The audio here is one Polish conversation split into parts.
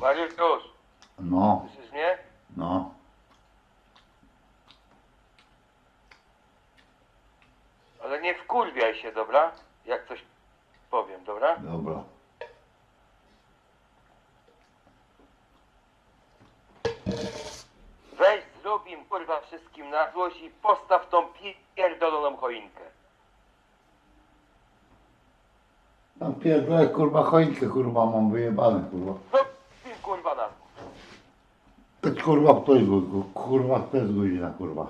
Mariusz, No, słyszysz mnie? no. Ale nie wkurwiaj się, dobra? Jak coś powiem, dobra? Dobra. Weź, zrób im kurwa wszystkim na złość i postaw tą pierdoloną choinkę. Tam pierdolę kurwa choinkę kurwa mam wyjebane kurwa. Zrób im kurwa na złość. To kurwa kto godzina? Kurwa jest godzina kurwa?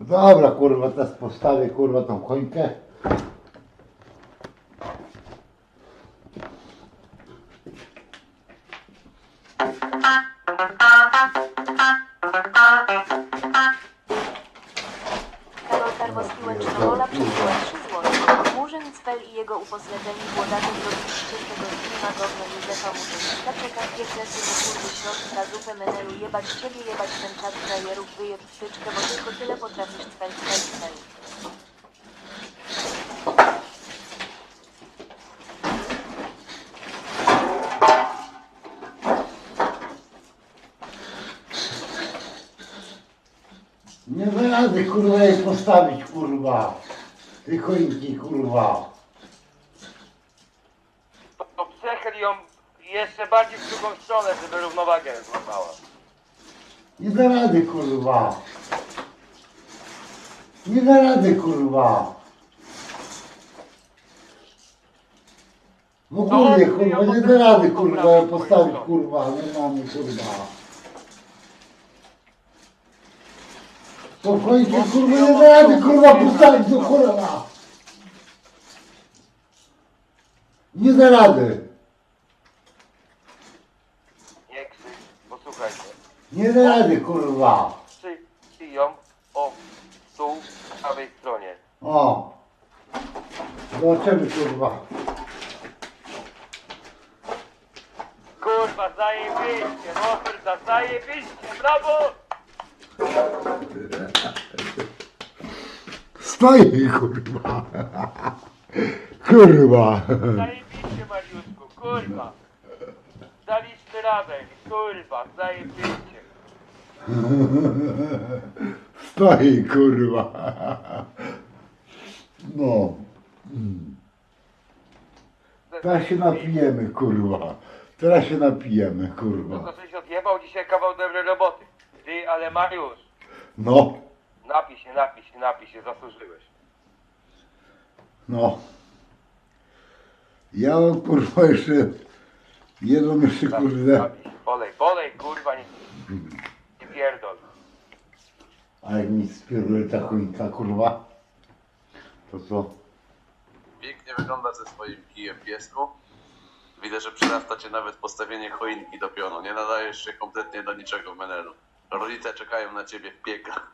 Dobra kurwa teraz postawię kurwa tą choinkę. Karol Karwospiłeczna Wola przesyła 3 zł. Murzyn Cfel i jego upośledzeni włodarze zrobiliście z tego filma gówno Józefa Murzyńska. Czekam pierdolcy mu kurwy środki na zupę menelu jebać ciebie jebać ten czat frajerów wyjeb w tyczkę, bo tylko tyle potrafisz cfel cfel cfel. Nie da rady kurwa jej postawić kurwa. Tej choinki kurwa. To, przechyl ją jeszcze bardziej w drugą stronę, żeby równowagę złapała. Nie da rady kurwa. Nie da rady kurwa. W ogóle kurwa, nie da rady kurwa postawić kurwa, nie mamy kurwa. To choinkę kurwa nie da rady kurwa postawić do kurwa. Nie da rady. Nie krzycz, posłuchajcie. Nie da rady kurwa. Przyjmij ją o stół w prawej stronie. O. Zobaczymy kurwa. Kurwa, zajebiście, Roberta, zajebiście, brawo! Stoi kurwa. Kurwa. Zajebiście, Mariuszku, kurwa. Daliśmy radę, kurwa, zajebiście. Stoi kurwa. No. Teraz się napijemy kurwa. Teraz się napijemy No kurwa. to żeś odjebał dzisiaj kawał dobrej roboty. Ty, ale Mariusz, No. napij się, napij się, napij się, zasłużyłeś. No. Ja kurwa jeszcze jedną jeszcze Napij, kurde. napij się, polej, polej, kurwa, nie, nie pierdol. A jak mi spierdolę ta choinka kurwa. To co? Pięknie wygląda ze swoim kijem piesku. Widzę, że przyrasta cię nawet postawienie choinki do pionu. Nie nadajesz się kompletnie do niczego w menelu. Rodzice czekają na ciebie w piekach.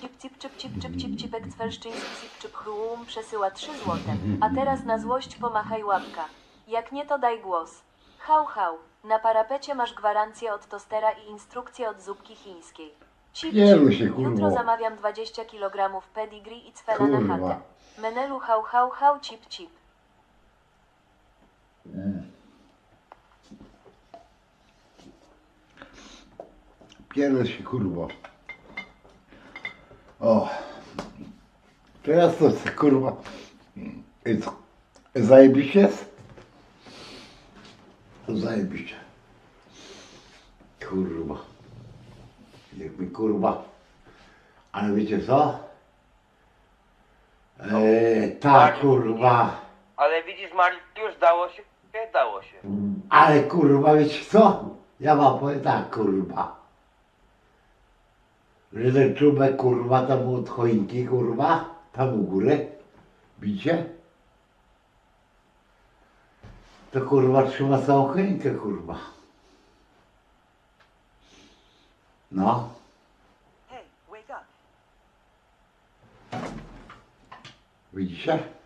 Cip cip cip cip cip cip cipek cfelszczyński cip cip chruum przesyła 3 złote. A teraz na złość pomachaj łapka. Jak nie to daj głos. Hał hał. Na parapecie masz gwarancję od tostera i instrukcję od zupki chińskiej. Cip, Pielu cip. kurwo. Jutro zamawiam 20 kg pedigree i cfela na Kurwa. chatę. Menelu hał hał hał cip cip. Pierdol się kurwa. O. Teraz to jest, kurwa. Jest, zajebiście jest? Zajebiście. Kurwa. Jakby kurwa. Ale wiecie co? Eee, ta kurwa. Ale widzisz, Mariusz, dało się, nie dało się. Ale kurwa, wiecie co? Ja wam powiem tak, kurwa. Że ten czubek, kurwa, tam od choinki, kurwa, tam u góry, bicie, to kurwa trzyma całą choinkę, kurwa. No. Widzicie?